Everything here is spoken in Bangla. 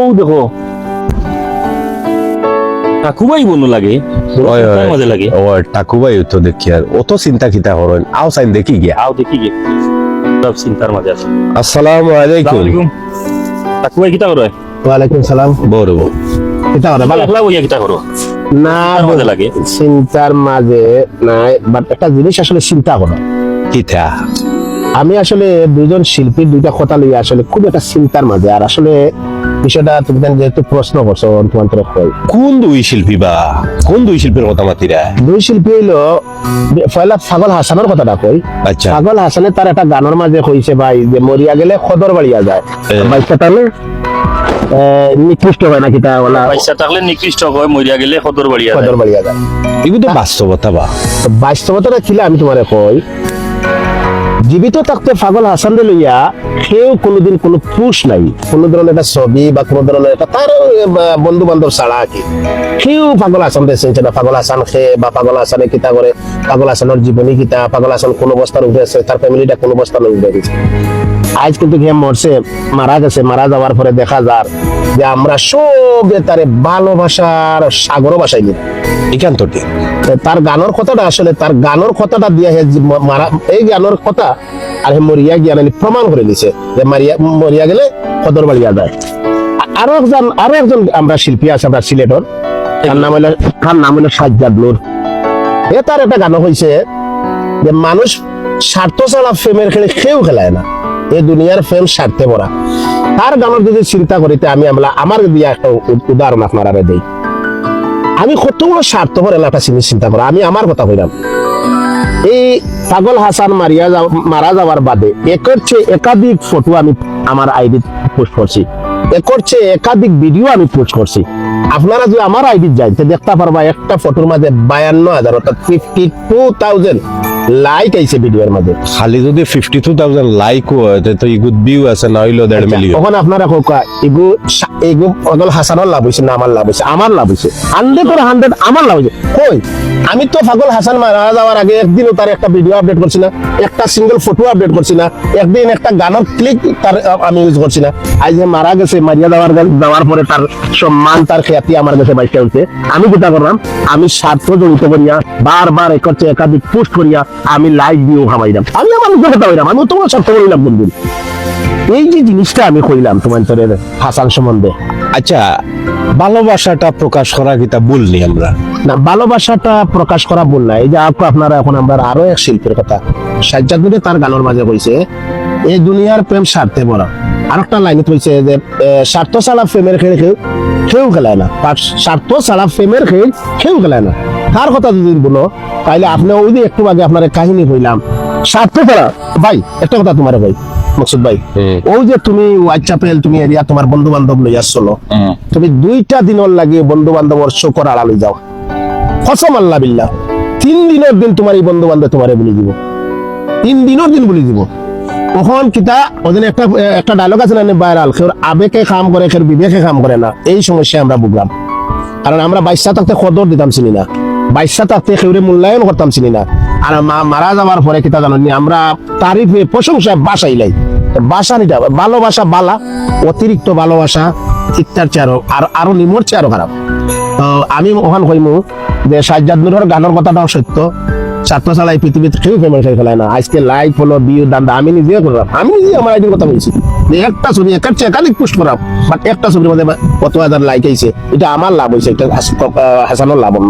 ও দেখো। বন্য লাগে। মজা লাগে। ও টাকুবাই তো দেখি আর অত চিন্তা কিতা হরন আও সাইন দেখি গিয়া। আও দেখি গে সব চিন্তার মাঝে আছে। আসসালামু আলাইকুম। আলাইকুম। তাকুবাই কিতা ওয়ালাইকুম সালাম। বড় এটা ওরা ভালো কিতা না মজা লাগে। চিন্তার মাঝে নাই বাট একটা জিনিস আসলে চিন্তা করো। কিতা? আমি আসলে দুজন শিল্পীর দুইটা কথা লইয়া আসলে খুব একটা চিন্তার মাঝে আর আসলে বিষয়টা তুমি যেহেতু প্রশ্ন করছ তোমার কই? কোন দুই শিল্পী বা কোন দুই শিল্পীর কথা মাতিরা? দুই শিল্পী হইল পয়লা পাগল হাসানের কথাটা কই? আচ্ছা। পাগল হাসানে তার একটা গানের মাঝে কইছে ভাই যে মরিয়া গেলে খদর বাড়িয়া যায়। বাইকটা তাহলে নিকৃষ্ট হয় নাকি তা ওলা পয়সা থাকলে নিকৃষ্ট হয় মরিয়া গেলে সদর বাড়িয়া খদর বাড়িয়া যায়। এগুলো তো বাস্তবতা বা। তো বাস্তবতাটা ছিল আমি তোমারে কই জীবিত থাকতে পাগল হাসান লইয়া কেউ কোনোদিন কোনো পুষ নাই। কোনো ধরনের একটা ছবি বা কোনো ধরনের একটা তার বন্ধু বান্ধব ছাড়া কি। কেউ পাগল হাসান চিনছে না। পাগল হাসান খে বা পাগল হাসানে কিতা করে? পাগল হাসানের জীবনী কিতা? পাগল হাসান কোন অবস্থার উঠে আছে? তার ফ্যামিলিটা কোন অবস্থার উঠে গেছে আজ কিন্তু গিয়ে মরছে মারা গেছে মারা যাওয়ার পরে দেখা যার যে আমরা সবে তারে ভালোবাসার সাগর বাসাই দিই এখান তো তার গানের কথাটা আসলে তার গানের কথাটা দিয়ে হে মারা এই গানের কথা আর হে মরিয়া গিয়া প্রমাণ করে দিছে যে মারিয়া মরিয়া গেলে কদর বাড়িয়া যায় আরও একজন আরও একজন আমরা শিল্পী আছে আমরা সিলেটর। তার নাম হলো তার নাম হলো সাজ্জাদ নূর। এ তার একটা গান হয়েছে যে মানুষ স্বার্থ ছাড়া ফেমের খেলে কেউ খেলায় না। এই দুনিয়ার ফেম স্বার্থে ভরা তার গানের যদি চিন্তা করিতে আমি আমরা আমার দিয়া একটা উদাহরণ আপনারা দেই। আমি কত বড় স্বার্থপর এলাকা চিনি চিন্তা করা, আমি আমার কথা কইলাম। এই পাগল হাসান মারিয়া মারা যাওয়ার বাদে একের চেয়ে একাধিক ফটো আমি আমার আইডি পোস্ট করছি। একের চেয়ে একাধিক ভিডিও আমি পোস্ট করছি। আপনারা যদি আমার আইডি যাই তো দেখতে পারবা, একটা ফটোর মাঝে বায়ান্ন হাজার, অর্থাৎ ফিফটি টু থাউজেন্ড লাইক আইছে ভিডিওর মধ্যে। খালি যদি ফিফটি টু থাউজেন্ড লাইক হয় তে ইগুত ভিউ আছে না হইল দেড় মিলিয়ন তখন আপনারা কোকা সা- এগু পাগল হাসানের লাভ হয়েছে না আমার লাভ হয়েছে আমার লাভ হয়েছে হান্ড্রেড ওর হান্ড্রেড আমার লাভ হয়েছে কই আমি তো পাগল হাসান মারা যাওয়ার আগে একদিনও তার একটা ভিডিও আপডেট করছি না একটা সিঙ্গেল ফটো আপডেট করছি না একদিন একটা গানের ক্লিক তার আমি ইউজ করছি না। আজ যে মারা গেছে মারিয়া যাওয়ার যাওয়ার পরে তার সম্মান তার খ্যাতি আমার কাছে বাইশটা হচ্ছে আমি যেটা করলাম আমি স্বার্থ জড়িত করিয়া বারবার এক একাধিক পোস্ট করিয়া আমি লাইভ ভিউ খামাইলাম আমি আমার কথা হইলাম আমি তোমার স্বার্থ করিলাম বন্ধু। এই যে জিনিসটা আমি কইলাম তোমার তোর হাসান সম্বন্ধে। আচ্ছা ভালোবাসাটা প্রকাশ করা কিতা বলনি আমরা? না ভালোবাসাটা প্রকাশ করা ভুল না। এই যে আপু আপনারা এখন আমরা আরও এক শিল্পীর কথা। সাজ্জাদ নূরে তার গানের মাঝে কইছে এই দুনিয়ার প্রেম স্বার্থে বড় আরেকটা লাইনে কইছে যে স্বার্থ ছাড়া প্রেমের খেল কেউ কেউ খেলায় না। আর স্বার্থ ছাড়া প্রেমের খেল কেউ খেলায় না। তার কথা যদি বলো তাইলে আপনি ওই যে একটু আগে আপনার কাহিনী কইলাম। স্বার্থ ছাড়া ভাই একটা কথা তোমার ভাই মকসুদ ভাই। ওই যে তুমি তুমি এরিয়া তোমার বন্ধু বান্ধব লইয়া চলো তুমি দুইটা দিনের লাগে বন্ধু বান্ধবর শোকর আড়ালে যাও। কসম আল্লাহ বিল্লাহ তিন দিনের দিন তোমার এই বন্ধু বান্ধব তোমারে বলে দিব। তিন দিনের দিন বলে দিব। তখন কিতা ওদিন একটা একটা ডায়লগ আছে না ভাইরাল কেউ আবেগে কাম করে কেউ বিবেকে কাম করে না। এই সমস্যা আমরা ভুগলাম। কারণ আমরা বাইশা থাকতে কদর দিতাম চিনি না। বাইশা কেউরে মূল্যায়ন করতাম, চিনি না। আর মা- মারা যাওয়ার পরে কিতা আমরা তারিফে প্রশংসা বাসাইলাই বাসা হবে ভালোবাসা বালা, অতিরিক্ত ভালোবাসা ইত্যার চেয়ে আরও আর- আরও নিমর চেয়ে আরও খারাপ আমি ওখান কইমু যে সাজ্জাদ গানের কথাটাও সত্য। পৃথিবীতে কেউ ফেলায় না। আজকে লাইক হলো বিউ দান্দা, আমি নিজে করলাম। আমি নিজে আমার কথা বলছি। একটা ছবি, একার চেয়ে একাধিক পোস্ট করাম। বাট একটা ছবির মধ্যে কত হাজার লাইক আইছে, এটা আমার লাভ হয়েছে এটা হাস- হাসানোর লাভ না।